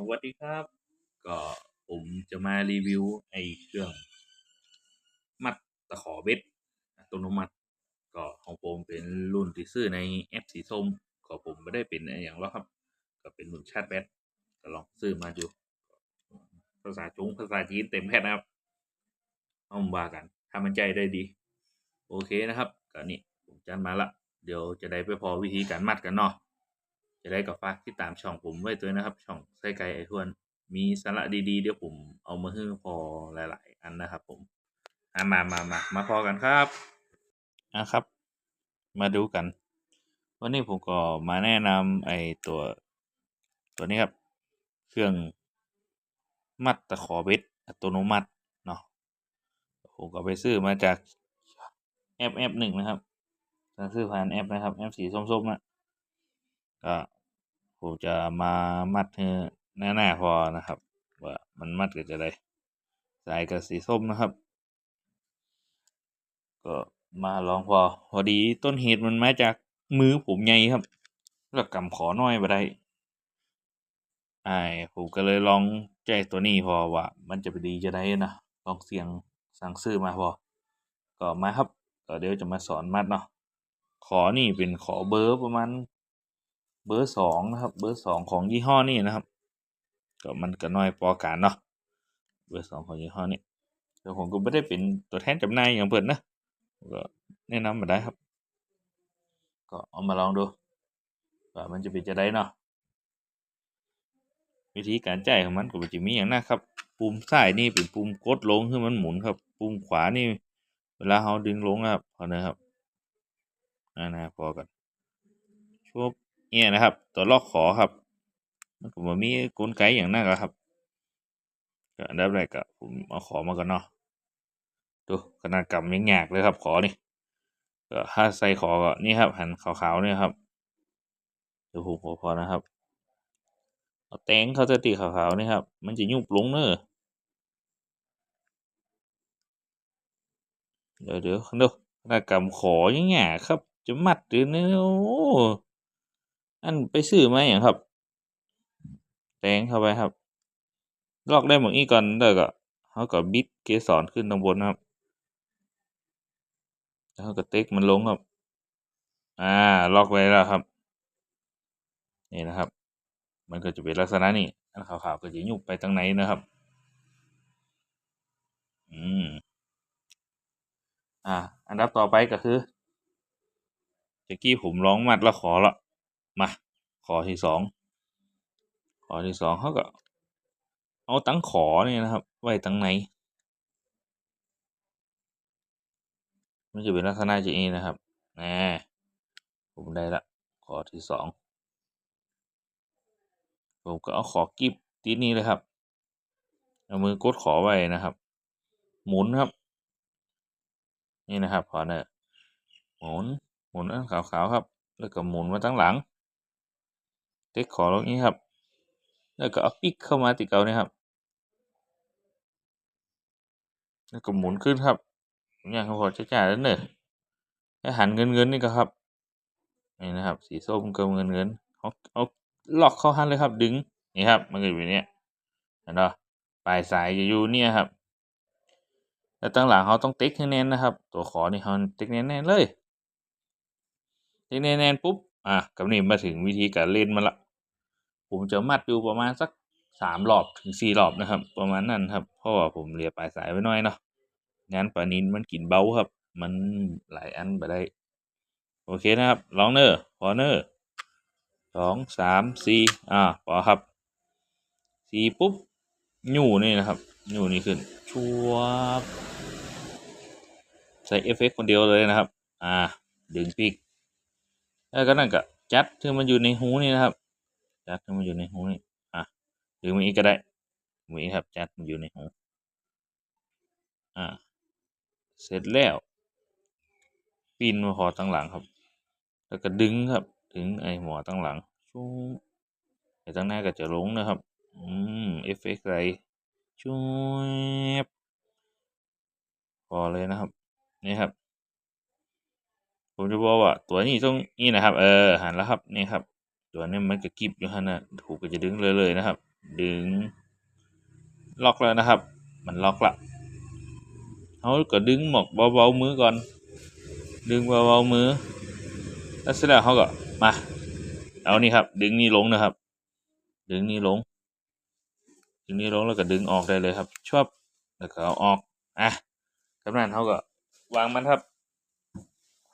สวัสดีครับ ก็ผมจะมารีวิวไอ้เครื่อง มัดตะขอเบ็ดอัตโนมัติ ก็ของผมเป็นรุ่นที่ซื้อในแอปสีส้มก็ผมไม่ได้เป็นอย่างแล้วครับ ก็เป็นรุ่นชาร์แบตก็ลองซื้อมาดูภาษาจงภาษาจีนเต็มแพทนะครับเอามาว่ากันถ้ามันใจได้ดี โอเคนะครับก็นี่ผมจัดมาละเดี๋ยวจะได้ไปพอวิธีการมัดกันเนาะ จะได้กับฝากติดตามช่องผมไว้ด้วยนะครับ ช่องไส้ไก่ไอทวน มีสาระดีๆ เดี๋ยวผมเอามาให้พอหลาย ๆ อันนะครับผมอะมามามามาพอกันครับอะครับ มาดูกัน วันนี้ผมก็มาแนะนำไอ้ตัว ตัวนี้ครับ เครื่องมัดตะขอเบ็ดอัตโนมัติเนาะผมก็ไปซื้อมาจากแอปแอปหนึ่งนะครับ ซื้อผ่านแอปนะครับแอปสีส้มๆนะ ก็ผมจะมามัดให้แน่ๆพอนะครับ ว่ามันมัดก็จะได้สายกับสีส้มนะครับ ก็มาลองพอ พอดีต้นเหตุมันมาจากมือผมใหญ่ครับ แล้วกำขอน้อยมาได้ไอ้ผมก็เลยลองใจตัวนี้พอว่า มันจะไปดีจะได้นะลองเสียงสั่งซื้อมาพอ ก็มาครับก็เดี๋ยวจะมาสอนมัดเนาะขอนี่เป็นขอเบอร์ประมาณ เบอร์สองนะครับ เบอร์สองของยี่ห้อนี่นะครับ ก็มันก็น้อยพอการเนาะ เบอร์สองของยี่ห้อนี้แต่ผมก็ไม่ได้เป็นตัวแทนจำหน่ายอย่างเปิดนะ ก็แนะนำมาได้ครับ ก็เอามาลองดูว่ามันจะเป็นจะได้เนาะ วิธีการจ่ายของมันก็จะมีอย่างนะครับ ปุ่มซ้ายนี่เป็นปุ่มกดลงให้มันหมุนครับ ปุ่มขวานี่ เวลาเราดึงลงนะครับพอนะครับอ่านะพอกันชุบ เนี่ยนะครับ ตัวลอกขอครับ มันก็มีกลไกอย่างนั้นครับก็อันดับแรกก็ผมเอาขอมาก่อนเนาะดูขนาดกำยังยากเลยครับ ขอนี่ก็ถ้าใส่ขอก็นี่ครับ หันขาวๆเนี่ยครับเดี๋ยวผมขอพอนะครับเอาแตงเขาจะตีขาวๆนี่ครับ มันจะยุบลงเนอะเดี๋ยวเดี๋ยวดูขนาดกำขอยังยากครับ จะมัดหรือเนี่ยโอ้ อันไปซื้อมาอย่างครับ แตงเข้าไปครับ ลอกได้หมดอีกก่อนแล้วก็เขาก็บิดเกสรขึ้นตรงบนนะครับ แล้วเขาก็เต็กมันลงครับ อ่าล็อกไว้แล้วครับ นี่นะครับ มันก็จะเป็นลักษณะนี้อันขาวๆก็จะยุบไปทางไหนนะครับ อืม อ่า อันดับต่อไปก็คือตะกี้ผมร้องมัดแล้วขอละ มาขอที่สองขอที่สองเขาก็ เอาตั้งขอเนี่ยนะครับ ไว้ตั้งไหน มันจะเป็นลักษณะอย่างนี้นะครับแหมผมได้ละ ขอที่สองผมก็เอาขอกิบตีนี้เลยครับเอามือกดขอไว้นะครับ หมุนครับ นี่นะครับพอเนอะหมุนหมุนอันขาวๆครับ แล้วก็หมุนมาตั้งหลัง เต็กขอตรงนี้ครับ แล้วก็เอาปิกเข้ามาติดเกาเนี่ยครับ แล้วก็หมุนขึ้นครับอย่างพอจะจ่ายแล้วเนอะให้หันเงินเงินนี่ก็ครับนี่นะครับ สีส้มกับเงินเงินเอาเอาล็อกเข้าหันเลยครับ ดึงนี่ครับ มันก็อยู่แบบนี้เห็นปะปลายสายจะอยู่เนี่ยครับแล้วตั้งหลังเขาต้องติ๊กให้แน่นนะครับ ตัวขอนี่เขาติ๊กแน่นๆเลยติ๊กแน่นๆปุ๊บอะกับนี่มาถึงวิธีการเล่นมาละ ผมจะมัดอยู่ประมาณสักสามรอบถึงสี่รอบนะครับ ประมาณนั้นครับ เพราะว่าผมเลียปลายสายไว้น้อยเนาะงั้นปลานินมันกินเบาครับ มันหลายอันไปได้ โอเคนะครับลองเนอร์พอเนอร์สองสามสี่อ่าพอครับสี่ปุ๊บยูนี่นะครับยูนี่ขึ้นชัวบใส่เอฟเฟกคนเดียวเลยนะครับ อ่า ดึงปีกแล้วก็นั่นก็จัดที่มันอยู่ในหูนี่นะครับ จัดมันอยู่ในหูนี่อะดึงมาอีก็ได้มีครับจัดมันอยู่ในหูอ่าเสร็จแล้วปีนมาพอตั้งหลังครับ แล้วก็ดึงครับ ถึงไอหัวตั้งหลังชูไอตั้งหน้าก็จะลงนะครับอืมเอฟเฟกต์อะไรชูบพอเลยนะครับนี่ครับผมจะบอกว่าตัวนี้ต้องนี่นะครับ เออหันแล้วครับนี่ครับ ตัวนี้มันจะกิบอยู่ฮะนะถูกก็จะดึงเลยเลยนะครับ ดึง ล็อกแล้วนะครับ มันล็อกละเขาก็ดึงหมกเบาๆมือก่อน ดึงเบาๆมือแล้วเสร็จแล้วเขาก็มาเอานี่ครับ ดึงนี่ลงนะครับ ดึงนี่ลง ดึงนี่ลงแล้วก็ดึงออกได้เลยครับ ชอบแล้วก็เอาออกอะกำนั้นเขาก็วางมันครับ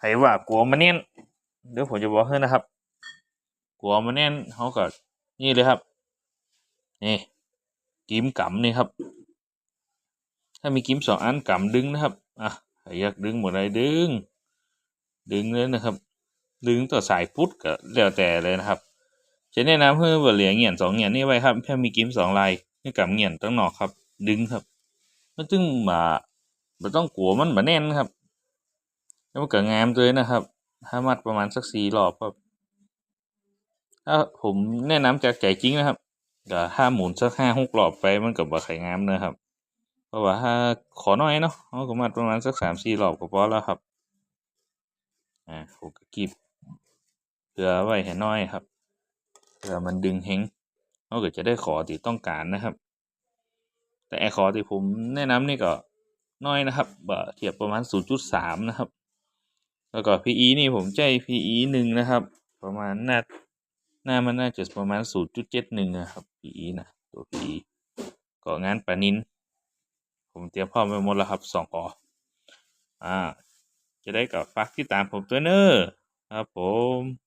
ให้ว่ากลัวมันเน่นเดี๋ยวผมจะบอกให้นะครับ กลัวมันเน่นเขาก็นี่เลยครับ นี่กิมกำนี่ครับ ถ้ามีกิมสองอันกำดึงนะครับอะอยากดึงหมดเลยดึง ดึงเลยนะครับ ดึงต่อสายพุทธก็แล้วแต่เลยนะครับจะแนะนำให้ว่าเหลียงเงียนสองเงียนนี่ไว้ครับถ้ามีกิมสองลายให้กำเงียนตั้งหนอกครับ ดึงครับมันจึงมาไม่ต้องกลัวมันมาแน่นครับ แล้วมันก็งามเลยนะครับ ถ้ามัดประมาณสักสี่รอบครับ ถ้าผมแนะนำจากใจจริงนะครับก็ถ้าหมุนสักห้าหกรอบไปมันก็บ่ไข่งามนะครับ เพราะว่าถ้าขอน้อยเนาะเขาก็มัดประมาณสักสามสี่รอบก็พอแล้วครับอ่าผมก็กีบเพื่อไว้ให้น้อยครับเพื่อมันดึงเฮงเขาก็จะได้ขอที่ต้องการนะครับ แต่ไอขอที่ผมแนะนำนี่ก็น้อยนะครับเทียบประมาณ 0.3 นะครับ แล้วก็ PE นี่ผมใจ PE หนึ่งนะครับ ประมาณน่า หน้ามันน่าจะประมาณ 0.71 นะครับ PE นะ ตัว PE ก็งานปานิน ผมเตรียมพร้อมไปหมดแล้วครับสองกออ่า จะได้กับฟักที่ตามผมตัวเนอร์ครับผม